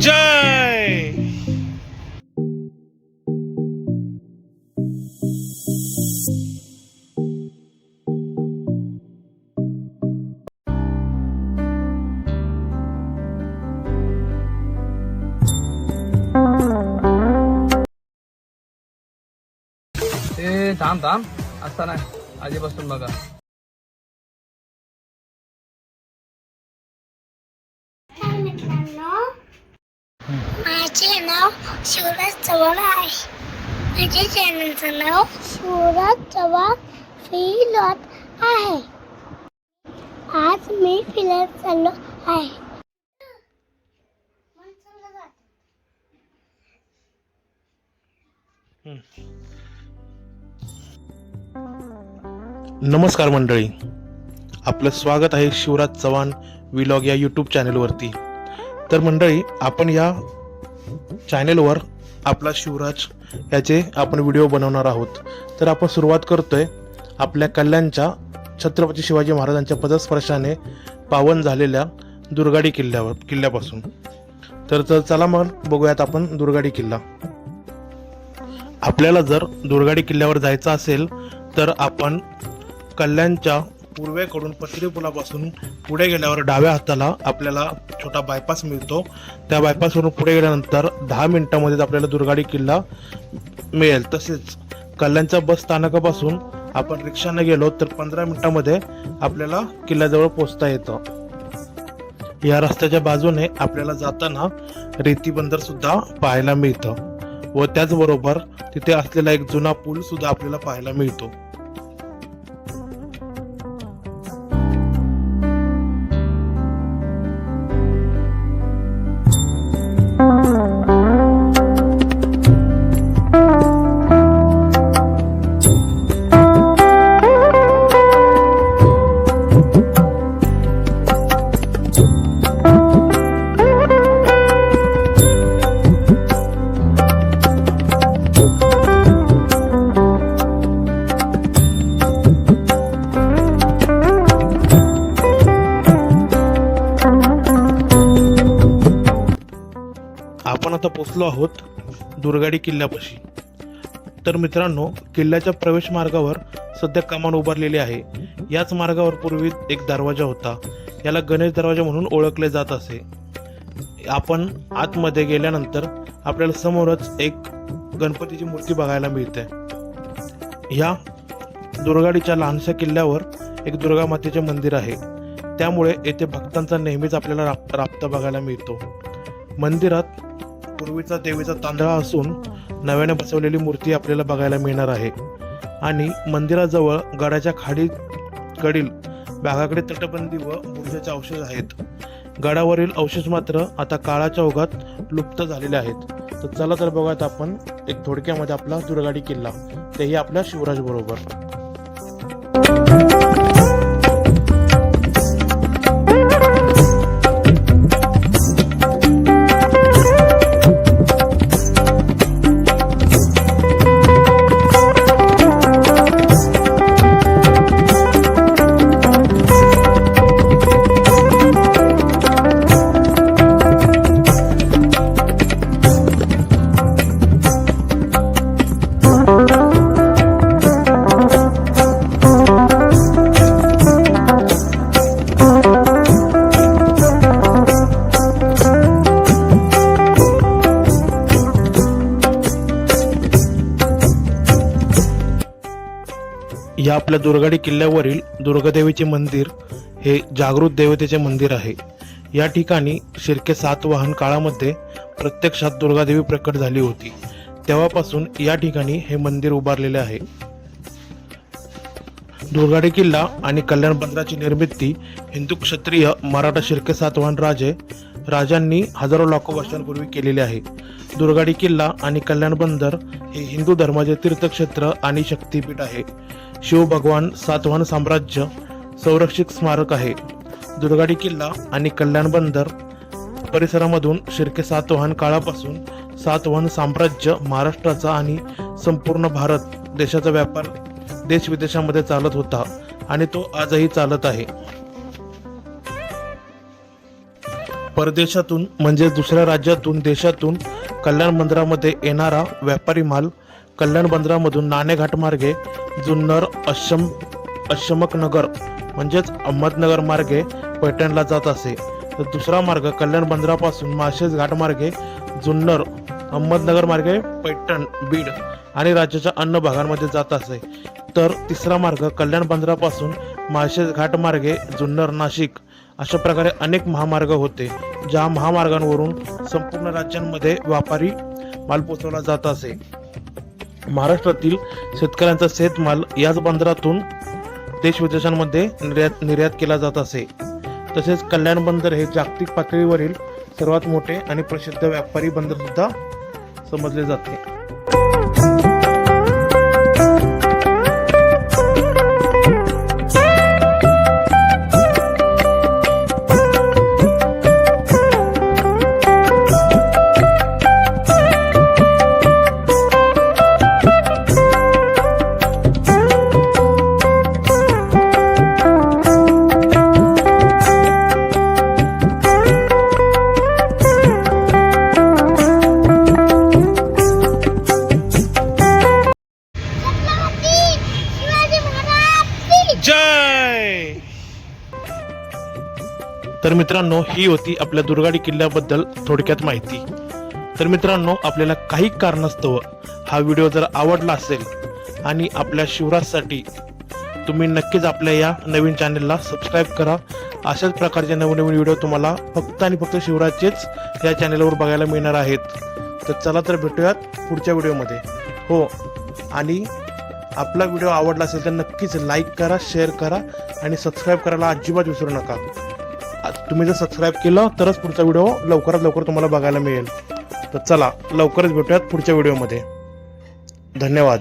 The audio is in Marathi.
जय ते थांब थांब असता नाही आधीपासून बघा. हाय मित्रांनो माझे नाव शिवराज चव्हाण आहे. माझ्या चॅनलचं नाव शिवराज चव्हाण फिलॉट आहे. आज मी फिरत चाललो आहे. नमस्कार मंडळी. आपलं स्वागत आहे शिवराज चव्हाण विलॉग या यूट्यूब चॅनलवरती तर मंडळी आपण या चॅनेलवर आपला शिवराज याचे आपण व्हिडिओ बनवणार आहोत. तर आपण सुरुवात करतोय आपल्या कल्याणच्या छत्रपती शिवाजी महाराजांच्या पदस्पर्शाने पावन झालेल्या दुर्गाडी किल्ल्यावर किल्ल्यापासून. तर तर चला मग बघूयात आपण दुर्गाडी किल्ला. आपल्याला जर दुर्गाडी किल्ल्यावर जायचं असेल तर आपण कल्याणच्या पूर्वेकडून पत्री पुलापासून पुढे गेल्यावर डाव्या हाताला आपल्याला छोटा बायपास मिळतो. त्या बायपासवरून पुढे गेल्यानंतर दहा मिनिटांमध्येच आपल्याला दुर्गाडी किल्ला मिळेल. तसेच कल्याणच्या बस स्थानकापासून आपण रिक्षाने गेलो तर पंधरा मिनिटांमध्ये आपल्याला किल्ल्याजवळ पोहोचता येतं. या रस्त्याच्या बाजूने आपल्याला जाताना रेती बंदर सुद्धा पाहायला मिळतं व त्याचबरोबर तिथे असलेला एक जुना पूल सुद्धा आपल्याला पाहायला मिळतो. आता पोचलो आहोत दुर्गाडी किल्ल्यापाशी. तर मित्रांनो किल्ल्याच्या प्रवेश मार्गावर सध्या कमान उभारलेली आहे. याच मार्गावर पूर्वी एक दरवाजा होता. याला गणेश दरवाजा म्हणून ओळखले जात असे. आपण आतमध्ये गेल्यानंतर आपल्याला समोरच एक गणपतीची मूर्ती बघायला मिळते. ह्या दुर्गाडीच्या लहानशा किल्ल्यावर एक दुर्गा मातेचे मंदिर आहे. त्यामुळे येथे भक्तांचा नेहमीच आपल्याला राब- राबता बघायला मिळतो. मंदिरात पूर्वीचा देवीचा तांदळा असून नव्याने बसवलेली मूर्ती आपल्याला बघायला मिळणार आहे. आणि मंदिराजवळ गडाच्या खाडी कडील भागाकडे तटबंदी व बुरजाचे अवशेष आहेत. गडावरील अवशेष मात्र आता काळाच्या ओघात लुप्त झालेले आहेत. तर चला तर बघूयात आपण एक थोडक्यामध्ये आपला दुर्गाडी किल्ला. तेही आपल्या शिवराज या आपल्या दुर्गाडी किल्ल्यावरील दुर्गादेवीचे मंदिर हे जागृत देवतेचे मंदिर आहे. या ठिकाणी शिर्के सातवाहन काळामध्ये प्रत्यक्षात दुर्गादेवी प्रकट झाली होती. तेव्हापासून या ठिकाणी हे मंदिर उभारलेले आहे. दुर्गाडी किल्ला आणि कल्याण बंदराची निर्मिती हिंदू क्षत्रिय मराठा शिर्के सातवाहन राजे राजांनी हजारो लाखो वर्षांपूर्वी केलेले आहे. दुर्गाडी किल्ला आणि कल्याण बंदर हे हिंदू धर्माचे तीर्थक्षेत्र आणि शक्तीपीठ आहे. शिव भगवान सातवाहन साम्राज्य संरक्षित स्मारक आहे. दुर्गाडी किल्ला आणि कल्याण बंदर परिसरामधून शिर्के सातवाहन काळापासून सातवाहन साम्राज्य महाराष्ट्राचा आणि संपूर्ण भारत देशाचा व्यापार देश विदेशामध्ये चालत होता आणि तो आजही चालत आहे. परदेशातून म्हणजे दुसऱ्या राज्यातून देशातून कल्याण मंदिरामध्ये येणारा व्यापारी माल कल्याण बंदरामधून नाणेघाट मार्गे जुन्नर अश्शम नगर म्हणजेच अहमदनगर मार्गे पैठणला जात असे. तर दुसरा मार्ग कल्याण बंदरापासून माळशेज घाट मार्गे जुन्नर अहमदनगर मार्गे पैठण बीड आणि राज्याच्या अन्य भागांमध्ये जात असे. तर तिसरा मार्ग कल्याण बंदरापासून माळशेज घाट मार्गे जुन्नर नाशिक अशा प्रकारे अनेक महामार्ग होते ज्या महामार्गांवरून संपूर्ण राज्यांमध्ये व्यापारी माल पोचवला जात असे. महाराष्ट्रातील शेतकऱ्यांचा शेतमाल याच बंदरातून देश विदेशांमध्ये निर्यात निर्यात केला जात असे. तसेच कल्याण बंदर हे जागतिक पातळीवरील सर्वात मोठे आणि प्रसिद्ध व्यापारी बंदर सुद्धा समजले जाते. तर मित्रांनो ही होती आपल्या दुर्गाडी किल्ल्याबद्दल थोडक्यात माहिती. तर मित्रांनो आपल्याला काही कारणास्तव हा व्हिडिओ जर आवडला असेल आणि आपल्या शिवराजसाठी तुम्ही नक्कीच आपल्या या नवीन चॅनलला सबस्क्राईब करा. अशाच प्रकारचे नवनवीन व्हिडिओ तुम्हाला फक्त आणि फक्त शिवराजचेच या चॅनलवर बघायला मिळणार आहेत. तर चला तर भेटूयात पुढच्या व्हिडिओमध्ये. हो आणि आपला व्हिडिओ आवडला असेल तर नक्कीच लाईक करा शेअर करा आणि सबस्क्राईब करायला अजिबात विसरू नका. तुम्ही जर सबस्क्राईब केलं तरच पुढचा व्हिडिओ लवकरात लवकर तुम्हाला बघायला मिळेल. तर चला लवकरच भेटूयात पुढच्या व्हिडिओमध्ये धन्यवाद.